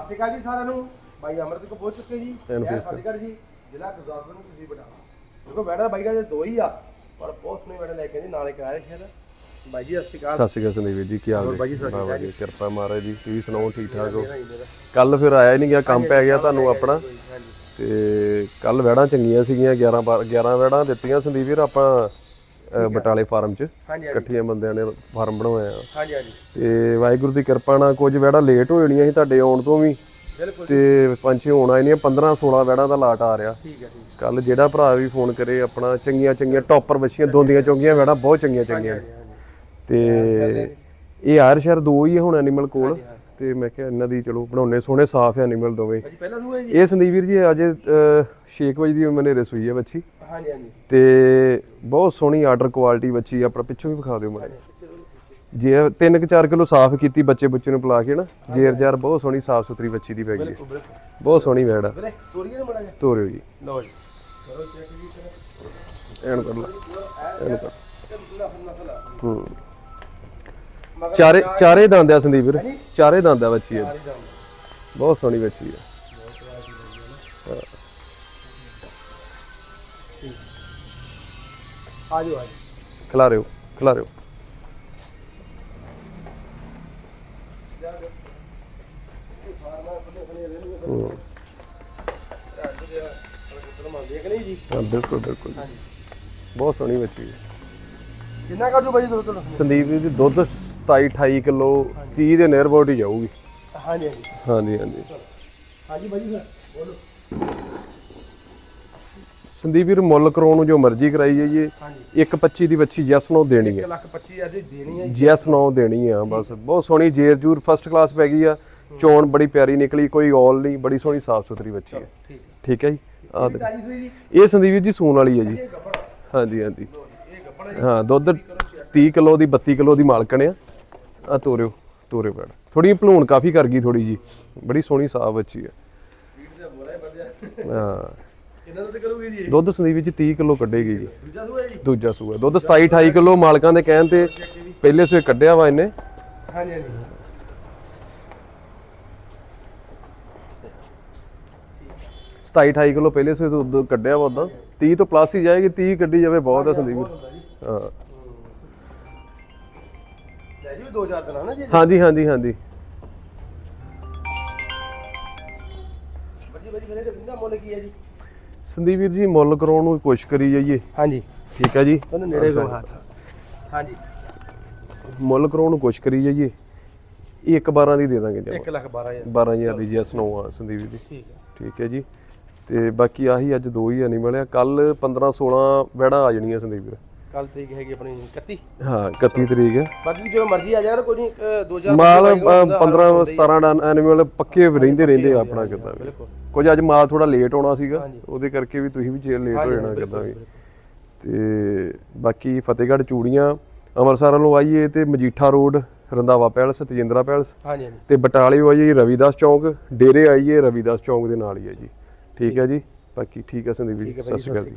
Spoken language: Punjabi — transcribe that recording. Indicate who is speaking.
Speaker 1: ਸਤਿ ਸ਼੍ਰੀ ਅਕਾਲ ਜੀ ਸਾਰਿਆਂ ਨੂੰ। ਬਾਈ ਅਮਰਤ ਕੋ ਪਹੁੰਚ ਚੁੱਕੇ ਜੀ।
Speaker 2: ਐਨ
Speaker 1: ਸ਼ਹਿਰ
Speaker 2: ਪੇਸ਼ ਕਰ।
Speaker 1: ਫਤਿਹਗੜ੍ਹ ਜੀ। ਜ਼ਿਲ੍ਹਾ ਗੁਰਦਾਸਪੁਰ ਨੂੰ ਤੁਸੀਂ ਬਟਾਲਾ ਦੇਖੋ ਬੈਠਾ ਬਾਈ ਦਾ ਜੇ ਦੋ ਹੀ ਆ ਪਰ ਬਹੁਤ ਸੋਹਣੇ ਬੈਠੇ ਲੈ ਕੇ ਜੀ ਨਾਲੇ ਕਰਾਇਆ ਸ਼ਹਿਰ ਬਾਈ ਜੀ ਸਤਿ ਸ਼੍ਰੀ ਅਕਾਲ।
Speaker 2: ਸਤਿ ਸ਼੍ਰੀ ਅਕਾਲ ਸੰਦੀਪ ਵੀਰ ਜੀ ਕੀ ਹਾਲ
Speaker 1: ਹੋਰ ਬਾਈ ਜੀ,
Speaker 2: ਜੀ
Speaker 1: ਸਤਿ ਸ਼੍ਰੀ
Speaker 2: ਜੀ। ਕਿਰਪਾ ਮਹਾਰਾਜ ਦੀ ਤੁਸੀਂ ਸੁਣਾਓ ਠੀਕ ਠਾਕ ਹੋ? ਕੱਲ ਫਿਰ ਆਇਆ ਨਹੀਂ ਗਿਆ ਕੰਮ ਪੈ ਗਿਆ ਤੁਹਾਨੂੰ ਆਪਣਾ?
Speaker 1: ਹਾਂਜੀ।
Speaker 2: ਤੇ ਕੱਲ ਵੈੜਾਂ ਚੰਗੀਆਂ ਸੀਗੀਆਂ 11 ਬਾਰ- 11 ਵੈੜਾਂ ਦਿੱਤੀਆਂ ਸੰਦੀਪ ਵੀਰ ਆਪਾਂ ਬਟਾਲੇ ਫਾਰਮ 'ਚ ਇਕੱਠੀਆਂ ਬੰਦਿਆਂ ਨੇ ਫਾਰਮ ਬਣਵਾਇਆ
Speaker 1: ਹਾਂਜੀ ਹਾਂਜੀ।
Speaker 2: ਤੇ ਵਾਹਿਗੁਰੂ ਦੀ ਕਿਰਪਾ ਨਾਲ ਕੁਝ ਵੈੜਾਂ ਲੇਟ ਹੋ ਜਾਣੀਆਂ ਸੀ ਤੁਹਾਡੇ ਆਉਣ ਤੋਂ ਵੀ।
Speaker 1: ਬਿਲਕੁਲ
Speaker 2: ਤੇ ਪੰਛੀ ਹੋਣ ਨਹੀਂ 15 16 ਵੈੜਾਂ ਦਾ ਲਾਟ ਆ ਰਿਹਾ।
Speaker 1: ਠੀਕ ਹੈ ਠੀਕ
Speaker 2: ਕੱਲ ਜਿਹੜਾ ਭਰਾ ਵੀ ਫੋਨ ਕਰੇ ਆਪਣਾ ਚੰਗੀਆਂ ਚੰਗੀਆਂ ਟੌਪਰ ਬੱਚੀਆਂ ਦੋਂਦੀਆਂ ਚੌਂਗੀਆਂ ਵੈੜਾਂ ਬਹੁਤ ਚੰਗੀਆਂ ਚੰਗੀਆਂ। ਤੇ ਇਹ ਆਇਰ ਸ਼ਹਿਰ ਦੋ ਹੀ ਹੁਣ ਐਨੀਮਲ ਕੋਲ। ਤੇ ਮੈਂ ਕਿਹਾ ਇਹਨਾਂ ਦੀ ਚਲੋ ਬਣਾਉਣੇ ਸੋਹਣੇ ਸਾਫ਼ ਐਨੀਮਲ ਦੋਵੇਂ।
Speaker 1: ਭਾਜੀ ਪਹਿਲਾਂ ਸੂਏ ਜੀ।
Speaker 2: ਇਹ ਸੰਦੀਪ ਵੀਰ ਜੀ ਅਜੇ 6 ਵਜੇ ਦੀ ਮੈਨੇ ਰਸੋਈ ਹੈ ਬੱਚੀ।
Speaker 1: ਹਾਂਜੀ ਹਾਂਜੀ।
Speaker 2: ਤੇ ਬਹੁਤ ਸੋਹਣੀ ਆਰਡਰ ਕੁਆਲਿਟੀ ਬੱਚੀ ਆਪਣਾ ਪਿੱਛੋਂ ਵੀ ਵਿਖਾ ਦਿਓ ਮੈਨੂੰ ਜੇ 3-4 ਕਿਲੋ ਸਾਫ਼ ਕੀਤੀ ਬੱਚੇ ਬੱਚੇ ਨੂੰ ਪਿਲਾ ਕੇ ਨਾ ਜੇਰ ਜਾਰ ਬਹੁਤ ਸੋਹਣੀ ਸਾਫ਼ ਸੁਥਰੀ ਬੱਚੀ ਦੀ ਪੈ ਗਈ ਬਹੁਤ ਸੋਹਣੀ ਵੈੜ ਆ।
Speaker 1: ਤੋਰੀਏ ਨੇ
Speaker 2: ਤੋਰਿਓ ਜੀ।
Speaker 1: ਲਓ ਜੀ। ਕਰੋ ਚੈੱਕ ਜੀ
Speaker 2: ਐਨ ਕਰ ਲਾ ਐਨ ਕਰ। ਹੂੰ। ਚਾਰੇ ਚਾਰੇ ਦੰਦ ਆ ਸੰਦੀਪ ਵੀਰ। ਚਾਰੇ ਦੰਦ ਆ ਬੱਚੀ
Speaker 1: ਜਾਨ
Speaker 2: ਬਹੁਤ ਸੋਹਣੀ ਬੱਚੀ ਖਿਲਾਰਿਓ ਖਿਲਾਰਿਓ। ਹੂੰ। ਹਾਂ ਬਿਲਕੁਲ ਬਿਲਕੁਲ। ਬਹੁਤ ਸੋਹਣੀ ਬੱਚੀ ਹੈ
Speaker 1: ਕਿੰਨਾ ਕਰ ਦੂ ਬਾਈ ਦੁੱਧ?
Speaker 2: ਸੰਦੀਪ ਜੀ ਦੁੱਧ 27 28 ਕਿਲੋ 30 ਦੇ ਨੀਅਰ ਹੀ ਜਾਊਗੀ।
Speaker 1: ਹਾਂਜੀ ਹਾਂਜੀ।
Speaker 2: ਹਾਂਜੀ ਹਾਂਜੀ।
Speaker 1: ਹਾਂਜੀ ਬਾਈ ਜੀ ਬੋਲੋ।
Speaker 2: ਸੰਦੀਪ ਵੀਰ ਮੁੱਲ ਕਰਾਉਣ ਨੂੰ ਜੋ ਮਰਜ਼ੀ ਕਰਾਈ ਜਾਈਏ।
Speaker 1: ਹਾਂਜੀ।
Speaker 2: 125 ਦੀ ਬੱਚੀ ਜੈਸ ਨੋ ਦੇਣੀ
Speaker 1: 1
Speaker 2: ਹੈ
Speaker 1: ਲੱਖ 25 ਹਜ਼ਾਰ ਦੀ ਦੇਣੀ ਹੈ।
Speaker 2: ਜੈਸ ਨੋ ਦੇਣੀ ਆ ਬਸ। ਬਹੁਤ ਸੋਹਣੀ ਜੇਰ ਜੂਰ ਫਸਟ ਕਲਾਸ ਪੈ ਗਈ ਆ। ਚੋਣ ਬੜੀ ਪਿਆਰੀ ਨਿਕਲੀ ਕੋਈ ਔਲ ਨਹੀਂ ਬੜੀ ਸੋਹਣੀ ਸਾਫ਼ ਸੁਥਰੀ ਬੱਚੀ ਹੈ।
Speaker 1: ਠੀਕ ਹੈ।
Speaker 2: ਠੀਕ ਹੈ ਜੀ?
Speaker 1: ਇਹ
Speaker 2: ਸੰਦੀਪ ਵੀਰ ਜੀ ਸੂਣ ਵਾਲੀ ਹੈ ਜੀ। ਹਾਂਜੀ ਹਾਂਜੀ। ਹਾਂ ਦੁੱਧ 30 ਕਿਲੋ ਦੀ 32 ਕਿਲੋ ਦੀ ਮਾਲਕਣ ਆ। ਆ ਤੋਰਿਓ ਤੋਰਿਓ ਪੈੜ ਥੋੜੀ ਭਲੂਣ ਕਾਫੀ ਕਰ ਗਈ ਥੋੜੀ ਜੀ ਬੜੀ ਸੋਹਣੀ ਸਾਫ਼ ਬੱਚੀ ਹੈ।
Speaker 1: ਹੈ
Speaker 2: ਹਾਂ।
Speaker 1: ਦੁੱਧ ਕਰੂਗੀ ਜੀ? ਇਹ?
Speaker 2: ਦੁੱਧ ਸੰਦੀਪ ਵਿੱਚ 30 ਕਿਲੋ ਕੱਢੇਗੀ ਜੀ।
Speaker 1: ਦੂਜਾ ਸੂਆ ਜੀ?
Speaker 2: ਦੂਜਾ ਸੂਆ। ਦੁੱਧ 27 28 ਕਿਲੋ ਮਾਲਕਾਂ ਦੇ ਕਹਿਣ ਤੇ ਪਹਿਲੇ ਸੂਏ ਕੱਢਿਆ ਵਾ ਇਹਨੇ।
Speaker 1: ਹਾਂਜੀ ਹਾਂਜੀ।
Speaker 2: 27 28 ਕਿਲੋ ਪਹਿਲੇ ਸੂਏ ਤੋਂ ਦੁੱਧ ਕੱਢਿਆ ਵਾ ਉਦਾਂ 30 ਤੋਂ ਪਲੱਸ ਹੀ ਜਾਏਗੀ 30 ਕੱਢੀ ਜਾਵੇ ਬਹੁਤ ਹੈ ਸੰਦੀਪ।
Speaker 1: ਜੀ।
Speaker 2: ਹਾਂ
Speaker 1: ਜੀ 2000 ਦਿਨਾਂ ਨਾ ਜੀ।
Speaker 2: ਹਾਂਜੀ ਹਾਂਜੀ ਹਾਂਜੀ।
Speaker 1: ਬੱਜੀ ਬੱਜੀ ਮੇਰੇ ਤੇ ਬਿੰਦਾ ਮੁੱਲ ਕੀ ਹੈ ਜੀ?
Speaker 2: ਸੰਦੀਪ ਵੀਰ ਜੀ ਮੁੱਲ ਕਰਾਉਣ ਨੂੰ ਕੋਸ਼ਿਸ਼ ਕਰੀ ਜਾਈਏ।
Speaker 1: ਹਾਂਜੀ।
Speaker 2: ਠੀਕ ਹੈ ਜੀ?
Speaker 1: ਤੁਹਾਨੂੰ ਨੇੜੇ ਕੋ ਹੱਥ। ਹਾਂਜੀ।
Speaker 2: ਮੁੱਲ ਕਰਾਉਣ ਨੂੰ ਕੋਸ਼ਿਸ਼ ਕਰੀ ਜਾਈਏ। ਇਹ ਇੱਕ 12 ਦੀ ਦੇ ਦਾਂਗੇ ਜੀ
Speaker 1: 1 ਲੱਖ 12000
Speaker 2: 12000 ਦੀ ਜੈਸ ਨੋ ਆ ਸੰਦੀਪ ਜੀ।
Speaker 1: ਠੀਕ ਹੈ।
Speaker 2: ਠੀਕ ਹੈ ਜੀ। ਤੇ ਬਾਕੀ ਆਹੀ ਅੱਜ ਦੋ ਹੀ ਐਨੀਮਲ ਆ ਕੱਲ 15 16 ਵੜਾ ਆ ਜਾਣੀਆਂ ਸੰਦੀਪ ਵੀਰ।
Speaker 1: ਕੱਲ ਤਰੀਕ ਹੈਗੀ ਆਪਣੀ 31
Speaker 2: ਹਾਂ 31 ਤਰੀਕ ਹੈ।
Speaker 1: ਬਾਕੀ ਜੋ ਮਰਜ਼ੀ ਆ ਜਾਏ ਕੋਈ ਨਹੀਂ 2000
Speaker 2: ਮਾਲ 15 17 ਡਨ ਐਨੀਮਲ ਪੱਕੇ ਰਹਿੰਦੇ ਰਹਿੰਦੇ ਆਪਣਾ ਕਿਦਾਂ ਕੁਝ ਅੱਜ ਮਾਲ ਥੋੜਾ ਲੇਟ ਆਉਣਾ ਸੀਗਾ ਉਹਦੇ ਕਰਕੇ ਵੀ ਤੁਸੀਂ ਵੀ ਜੇ ਲੇਟ ਹੋ ਜਾਣਾ ਕਿਦਾਂ ਵੀ। ਤੇ ਬਾਕੀ ਫਤਿਹਗੜ੍ਹ ਚੂੜੀਆਂ ਅੰਮ੍ਰਿਤਸਰ ਵੱਲੋਂ ਆਈਏ ਤੇ Majitha road Randhawa palace Tejindra palace.
Speaker 1: ਹਾਂਜੀ ਹਾਂਜੀ।
Speaker 2: ਤੇ ਬਟਾਲੇ ਆਈਏ ਰਵੀਦਾਸ ਚੌਂਕ ਡੇਰੇ ਆਈਏ ਰਵੀਦਾਸ ਚੌਂਕ ਦੇ ਨਾਲ ਹੀ ਹੈ ਜੀ। ਠੀਕ ਹੈ ਜੀ? ਬਾਕੀ ਠੀਕ ਹੈ ਸੰਦੀਪ ਜੀ ਸਤਿ ਸ਼੍ਰੀ ਅਕਾਲ ਜੀ।